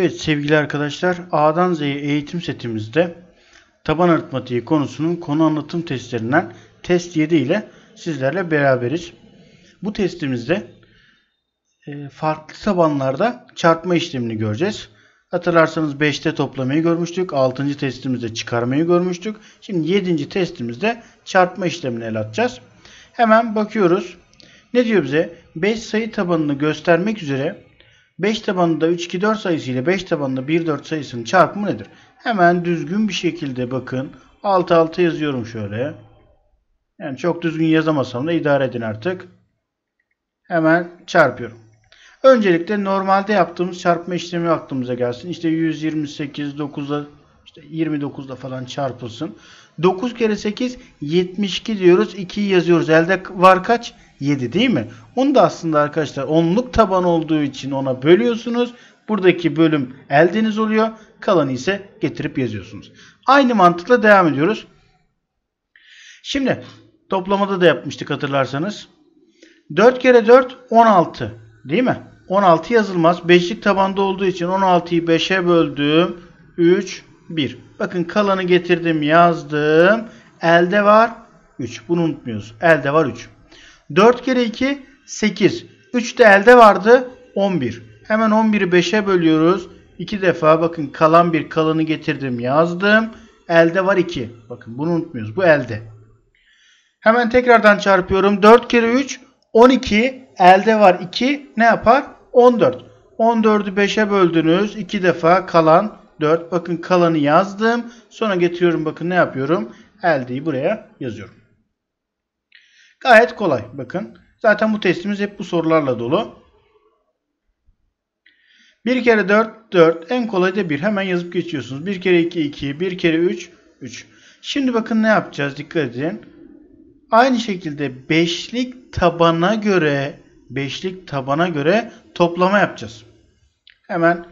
Evet sevgili arkadaşlar A'dan Z'ye eğitim setimizde taban aritmatiği konusunun konu anlatım testlerinden test 7 ile sizlerle beraberiz. Bu testimizde e, farklı tabanlarda çarpma işlemini göreceğiz. Hatırlarsanız 5'te toplamayı görmüştük. 6. testimizde çıkarmayı görmüştük. Şimdi 7. testimizde çarpma işlemini ele atacağız. Hemen bakıyoruz. Ne diyor bize? 5 sayı tabanını göstermek üzere 5 tabanında 3, 2, 4 sayısı ile 5 tabanında 1, 4 sayısının çarpımı nedir? Hemen düzgün bir şekilde bakın. Alt alta yazıyorum şöyle. Yani çok düzgün yazamasam da idare edin artık. Hemen çarpıyorum. Öncelikle normalde yaptığımız çarpma işlemi aklımıza gelsin. İşte 128 9'a işte 29'da falan çarpılsın. 9 kere 8 72 diyoruz. 2'yi yazıyoruz. Elde var kaç? 7 değil mi? Onu da aslında arkadaşlar onluk taban olduğu için ona bölüyorsunuz. Buradaki bölüm eldeniz oluyor. Kalanı ise getirip yazıyorsunuz. Aynı mantıkla devam ediyoruz. Şimdi toplamada da yapmıştık hatırlarsanız. 4 kere 4 16 değil mi? 16 yazılmaz. Beşlik tabanda olduğu için 16'yı 5'e böldüm. 3, 1. Bakın kalanı getirdim yazdım. Elde var 3. Bunu unutmuyoruz. Elde var 3. 4 kere 2 8. 3 de elde vardı 11. Hemen 11'i 5'e bölüyoruz. 2 defa bakın kalan bir kalanı getirdim yazdım. Elde var 2. Bakın bunu unutmuyoruz. Bu elde. Hemen tekrardan çarpıyorum. 4 kere 3 12. Elde var 2. Ne yapar? 14. 14'ü 5'e böldünüz. 2 defa kalan 4. Bakın kalanı yazdım. Sonra getiriyorum. Bakın ne yapıyorum? Eldeyi buraya yazıyorum. Gayet kolay. Bakın. Zaten bu testimiz hep bu sorularla dolu. 1 kere 4 4. En kolay da 1. Hemen yazıp geçiyorsunuz. 1 kere 2 2. 1 kere 3 3. Şimdi bakın ne yapacağız? Dikkat edin. Aynı şekilde beşlik tabana göre beşlik tabana göre toplama yapacağız. Hemen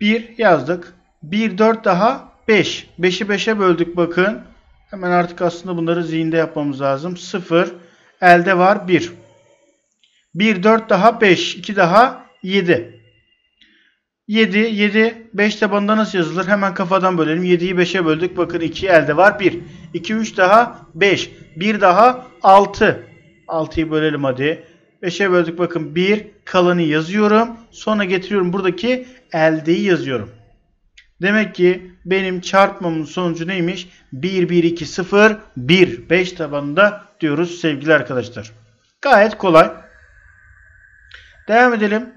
1 yazdık. 1 4 daha 5. 5'i 5'e böldük bakın. Hemen artık aslında bunları zihinde yapmamız lazım. 0. Elde var 1. 1, 4 daha 5. 2 daha 7. 7, 7, 5 tabanında nasıl yazılır? Hemen kafadan bölelim. 7'yi 5'e böldük. Bakın 2 elde var 1. 2, 3 daha 5. 1 daha 6. 6'yı bölelim hadi. 5'e böldük bakın 1. Kalanı yazıyorum. Sonra getiriyorum buradaki eldeyi yazıyorum. Demek ki benim çarpmamın sonucu neymiş? 1, 1, 2, 0, 1. 5 tabanında diyoruz sevgili arkadaşlar. Gayet kolay. Devam edelim.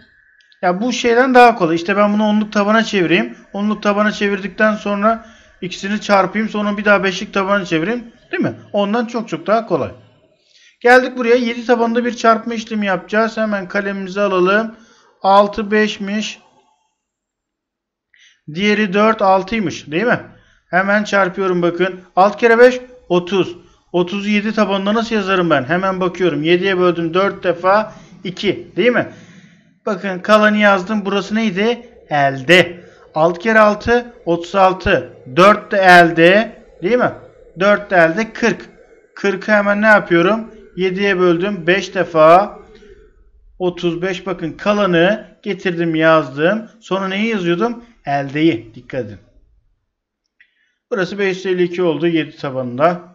Ya bu şeyden daha kolay. İşte ben bunu onluk tabana çevireyim. Onluk tabana çevirdikten sonra ikisini çarpayım. Sonra bir daha beşlik tabana çevireyim. Değil mi? Ondan çok çok daha kolay. Geldik buraya. 7 tabanında bir çarpma işlemi yapacağız. Hemen kalemimizi alalım. 6 5'miş. Diğeri 4 6'ymış. Değil mi? Hemen çarpıyorum bakın. 6 kere 5 30. 37 tabanında nasıl yazarım ben? Hemen bakıyorum. 7'ye böldüm 4 defa 2. Değil mi? Bakın kalanı yazdım. Burası neydi? Elde. 6 kere 6 36. 4 de elde. Değil mi? 4 de elde 40. 40'ı hemen ne yapıyorum? 7'ye böldüm. 5 defa 35 bakın kalanı getirdim yazdım. Sonra neyi yazıyordum? Eldeyi. Dikkat edin. Burası 552 oldu 7 tabanında.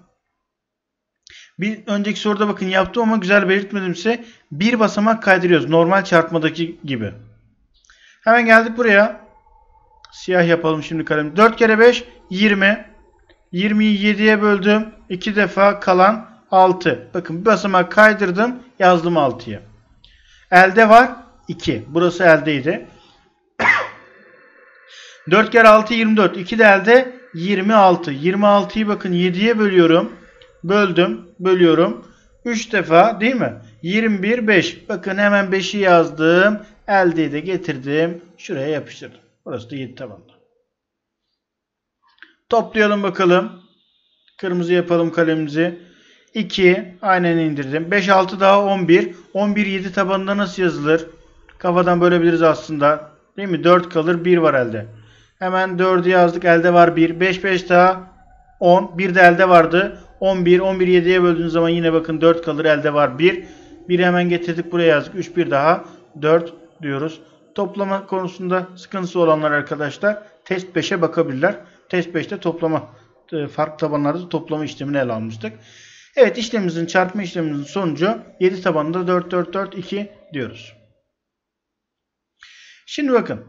Bir önceki soruda bakın yaptım ama güzel belirtmedim size. Bir basamak kaydırıyoruz. Normal çarpmadaki gibi. Hemen geldik buraya. Siyah yapalım şimdi kalem. 4 kere 5 20. 20'yi 7'ye böldüm. 2 defa kalan 6. Bakın bir basamak kaydırdım. Yazdım 6'yı. Elde var 2. Burası eldeydi. 4 kere 6 24. 2 de elde 26. 26'yı bakın 7'ye bölüyorum. Böldüm. Bölüyorum. 3 defa değil mi? 21 5. Bakın hemen 5'i yazdım. Eldeyi de getirdim. Şuraya yapıştırdım. Burası da 7 tabanda. Toplayalım bakalım. Kırmızı yapalım kalemimizi. 2 aynen indirdim. 5 6 daha 11. 11 7 tabanında nasıl yazılır? Kafadan bölebiliriz aslında. Değil mi? 4 kalır. 1 var elde. Hemen 4'ü yazdık. Elde var 1. 5 5 daha 10. 1 de elde vardı. 11. 11 7'ye böldüğünüz zaman yine bakın 4 kalır. Elde var 1. 1 hemen getirdik. Buraya yazdık. 3 1 daha 4 diyoruz. toplama konusunda sıkıntısı olanlar arkadaşlar test 5'e bakabilirler. Test 5'te toplama e, farklı tabanlarda toplama işlemini ele almıştık. Evet işlemimizin çarpma işlemimizin sonucu 7 tabanında 4 4 4 2 diyoruz. Şimdi bakın.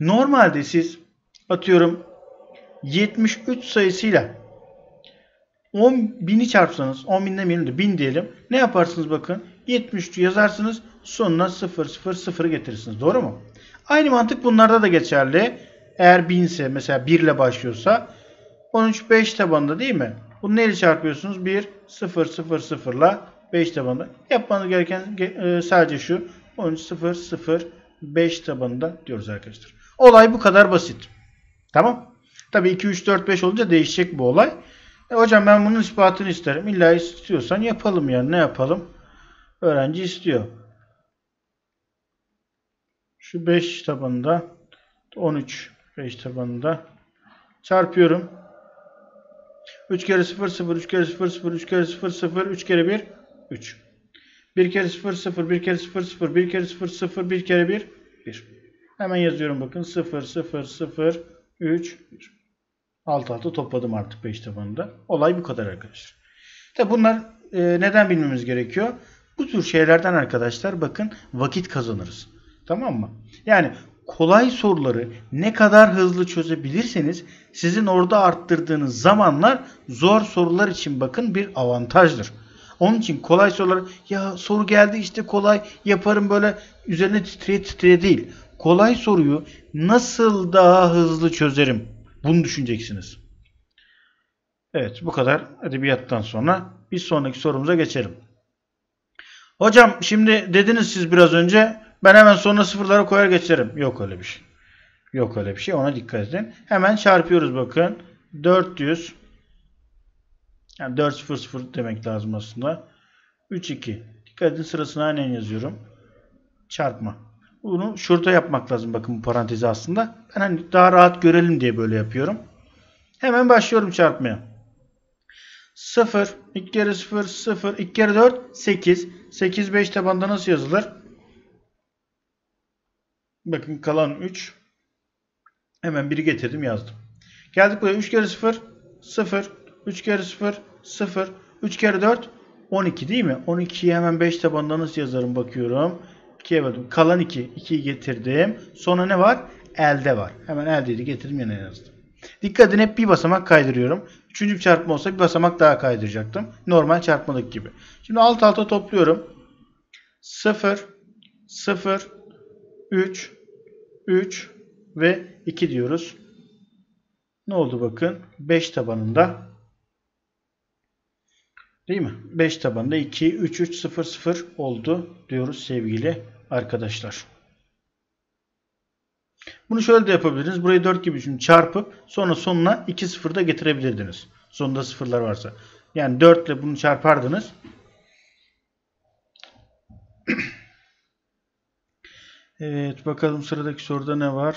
Normalde siz atıyorum 73 sayısıyla 10 bini çarpsanız 10 bin demeyelim de 1000 diyelim. Ne yaparsınız bakın. 73 yazarsınız. Sonuna 0 0 0 getirirsiniz. Doğru mu? Aynı mantık bunlarda da geçerli. Eğer 1000 ise mesela 1 ile başlıyorsa 13 5 tabanında değil mi? Bunu neyle çarpıyorsunuz? 1 0 0 0 ile 5 tabanında. Yapmanız gereken e, sadece şu. 13 0 0 5 tabanında diyoruz arkadaşlar. Olay bu kadar basit. Tamam. Tabii 2 3 4 5 olunca değişecek bu olay. E, hocam ben bunun ispatını isterim. İlla istiyorsan yapalım yani. Ne yapalım? Öğrenci istiyor. Şu 5 tabanında 13 5 tabanında çarpıyorum. 3 kere 0 0 3 kere 0 0 3 kere 0 0 3 kere 1 3. 1 kere 0 0 1 kere 0 0 1 kere 0 0 1 kere 1 1. Hemen yazıyorum bakın 0 0 0 3 1. Alt alta topladım artık 5 tabanında. Olay bu kadar arkadaşlar. Tabi bunlar e, neden bilmemiz gerekiyor? Bu tür şeylerden arkadaşlar bakın vakit kazanırız. Tamam mı? Yani kolay soruları ne kadar hızlı çözebilirseniz sizin orada arttırdığınız zamanlar zor sorular için bakın bir avantajdır. Onun için kolay sorular ya soru geldi işte kolay yaparım böyle üzerine titreye titreye değil. Kolay soruyu nasıl daha hızlı çözerim? Bunu düşüneceksiniz. Evet bu kadar edebiyattan sonra bir sonraki sorumuza geçelim. Hocam şimdi dediniz siz biraz önce ben hemen sonra sıfırları koyar geçerim. Yok öyle bir şey. Yok öyle bir şey. Ona dikkat edin. Hemen çarpıyoruz bakın. 400 yani 400 demek lazım aslında. 3 2. Dikkat edin sırasını aynen yazıyorum. Çarpma. Bunu şurada yapmak lazım bakın bu parantezi aslında. Ben hani daha rahat görelim diye böyle yapıyorum. Hemen başlıyorum çarpmaya. 0, 2 kere 0, 0, 2 kere 4, 8. 8, 5 tabanda nasıl yazılır? Bakın kalan 3. Hemen 1'i getirdim yazdım. Geldik buraya 3 kere 0, 0, 3 kere 0, 0, 3 kere 4, 12 değil mi? 12'yi hemen 5 tabanda nasıl yazarım bakıyorum. 2'ye böldüm. Kalan 2. 2'yi getirdim. Sonra ne var? Elde var. Hemen eldeydi getirdim yana yazdım. Dikkat edin hep bir basamak kaydırıyorum. Üçüncü bir çarpma olsa bir basamak daha kaydıracaktım. Normal çarpmalık gibi. Şimdi alt alta topluyorum. 0, 0, 3, 3 ve 2 diyoruz. Ne oldu bakın? 5 tabanında değil mi? 5 tabanında 2, 3, 3, 0, 0 oldu diyoruz sevgili arkadaşlar. Bunu şöyle de yapabilirsiniz. Burayı 4 gibi düşünün. Çarpıp sonra sonuna 2 sıfır da getirebilirdiniz. Sonunda sıfırlar varsa. Yani 4 ile bunu çarpardınız. Evet bakalım sıradaki soruda ne var?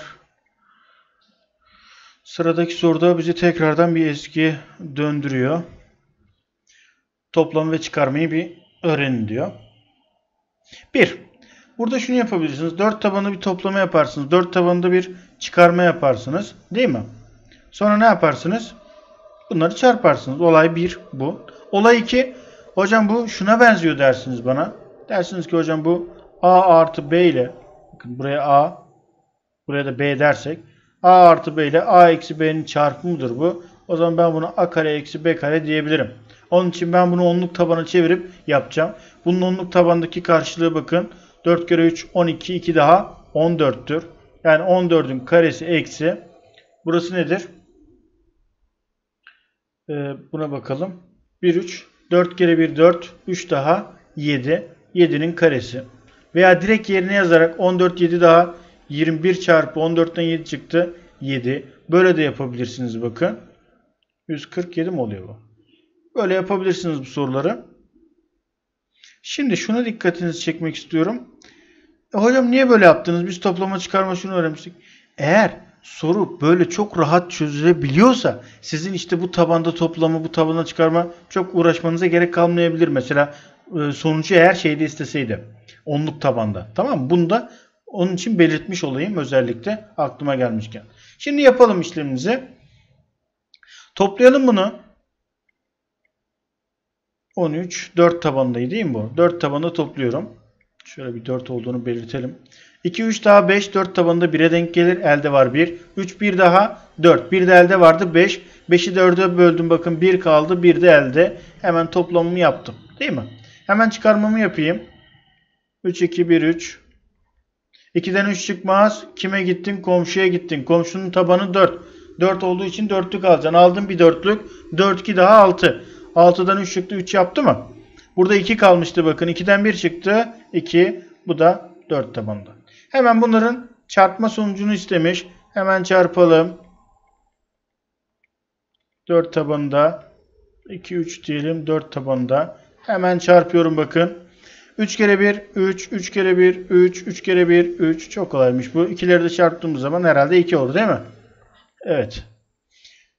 Sıradaki soruda bizi tekrardan bir eski döndürüyor. Toplam ve çıkarmayı bir öğrenin diyor. 1. Burada şunu yapabilirsiniz. 4 tabanlı bir toplama yaparsınız. 4 tabanında bir çıkarma yaparsınız. Değil mi? Sonra ne yaparsınız? Bunları çarparsınız. Olay 1 bu. Olay 2. Hocam bu şuna benziyor dersiniz bana. Dersiniz ki hocam bu A artı B ile bakın buraya A buraya da B dersek A artı B ile A eksi B'nin çarpımıdır bu. O zaman ben bunu A kare eksi B kare diyebilirim. Onun için ben bunu onluk tabana çevirip yapacağım. Bunun onluk tabandaki karşılığı bakın. 4 kere 3 12 2 daha 14'tür. Yani 14'ün karesi eksi. Burası nedir? Ee, buna bakalım. 1 3 4 kere 1 4 3 daha 7. 7'nin karesi. Veya direkt yerine yazarak 14 7 daha 21 çarpı 14'ten 7 çıktı. 7. Böyle de yapabilirsiniz bakın. 147 mi oluyor bu? Böyle yapabilirsiniz bu soruları. Şimdi şuna dikkatinizi çekmek istiyorum. E hocam niye böyle yaptınız? Biz toplama çıkarma şunu öğrenmiştik. Eğer soru böyle çok rahat çözülebiliyorsa sizin işte bu tabanda toplama bu tabana çıkarma çok uğraşmanıza gerek kalmayabilir. Mesela e, sonucu eğer şeyde isteseydi. Onluk tabanda. Tamam mı? Bunu da onun için belirtmiş olayım özellikle aklıma gelmişken. Şimdi yapalım işlemimizi. Toplayalım bunu. 13 4 tabandaydı değil mi bu? 4 tabanda topluyorum. Şöyle bir 4 olduğunu belirtelim. 2 3 daha 5 4 tabanında 1'e denk gelir. Elde var 1. 3 1 daha 4. 1 de elde vardı 5. 5'i 4'e böldüm bakın 1 kaldı 1 de elde. Hemen toplamımı yaptım. Değil mi? Hemen çıkarmamı yapayım. 3 2 1 3 2'den 3 çıkmaz. Kime gittin? Komşuya gittin. Komşunun tabanı 4. 4 olduğu için 4'lük alacaksın. Aldın bir 4'lük. 4 2 daha 6. 6'dan 3 çıktı. 3 yaptı mı? Burada 2 kalmıştı bakın. 2'den 1 çıktı. 2. Bu da 4 tabanda. Hemen bunların çarpma sonucunu istemiş. Hemen çarpalım. 4 tabanında 2 3 diyelim 4 tabanında. Hemen çarpıyorum bakın. 3 kere 1 3 3 kere 1 3 3 kere 1 3 çok kolaymış bu. İkileri de çarptığımız zaman herhalde 2 olur değil mi? Evet.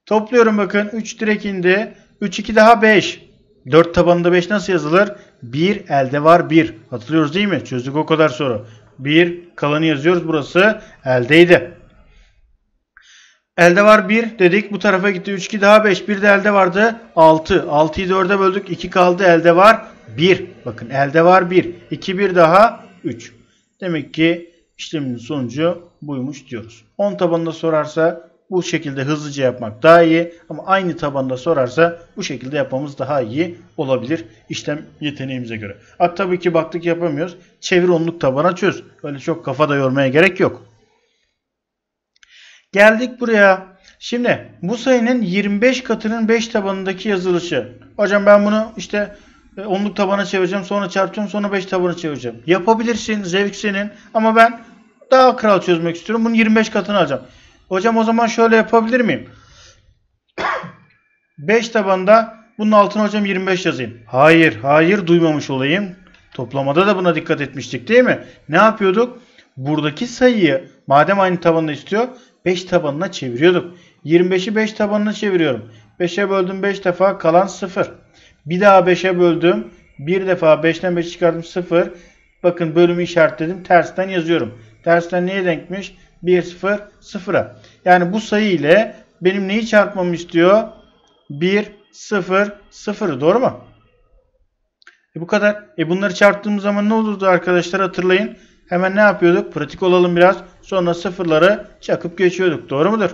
Topluyorum bakın 3 direkt indi. 3 2 daha 5. 4 tabanında 5 nasıl yazılır? 1 elde var 1. Hatırlıyoruz değil mi? Çözdük o kadar soru. 1 kalanı yazıyoruz. Burası eldeydi. Elde var 1 dedik. Bu tarafa gitti. 3 2 daha 5. 1 de elde vardı. 6. 6'yı 4'e böldük. 2 kaldı. Elde var 1. Bakın elde var 1. 2 1 daha 3. Demek ki işlemin sonucu buymuş diyoruz. 10 tabanında sorarsa bu şekilde hızlıca yapmak daha iyi. Ama aynı tabanda sorarsa bu şekilde yapmamız daha iyi olabilir işlem yeteneğimize göre. At tabii ki baktık yapamıyoruz. Çevir onluk tabana çöz. Öyle çok kafa da yormaya gerek yok. Geldik buraya. Şimdi bu sayının 25 katının 5 tabanındaki yazılışı. Hocam ben bunu işte onluk tabana çevireceğim sonra çarpacağım sonra 5 tabana çevireceğim. Yapabilirsin zevk senin ama ben daha kral çözmek istiyorum. Bunun 25 katını alacağım. Hocam o zaman şöyle yapabilir miyim? 5 tabanda bunun altına hocam 25 yazayım. Hayır, hayır duymamış olayım. Toplamada da buna dikkat etmiştik değil mi? Ne yapıyorduk? Buradaki sayıyı madem aynı tabanını istiyor 5 tabanına çeviriyorduk. 25'i 5 tabanına çeviriyorum. 5'e böldüm 5 defa kalan 0. Bir daha 5'e böldüm. Bir defa 5'ten 5 çıkardım 0. Bakın bölümü işaretledim. Tersten yazıyorum. Tersten neye denkmiş? 1 0 0'a. Yani bu sayı ile benim neyi çarpmamı istiyor? 1 0 0'ı doğru mu? E bu kadar. E bunları çarptığımız zaman ne olurdu arkadaşlar hatırlayın. Hemen ne yapıyorduk? Pratik olalım biraz. Sonra sıfırları çakıp geçiyorduk. Doğru mudur?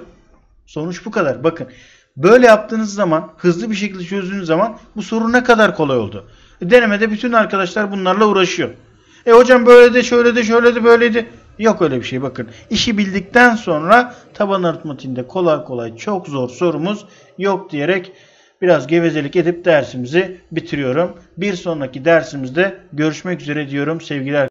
Sonuç bu kadar. Bakın. Böyle yaptığınız zaman, hızlı bir şekilde çözdüğünüz zaman bu soru ne kadar kolay oldu. E denemede bütün arkadaşlar bunlarla uğraşıyor. E hocam böyle de şöyle de şöyle de böyleydi. Yok öyle bir şey bakın. İşi bildikten sonra taban aritmatiğinde kolay kolay çok zor sorumuz yok diyerek biraz gevezelik edip dersimizi bitiriyorum. Bir sonraki dersimizde görüşmek üzere diyorum sevgiler.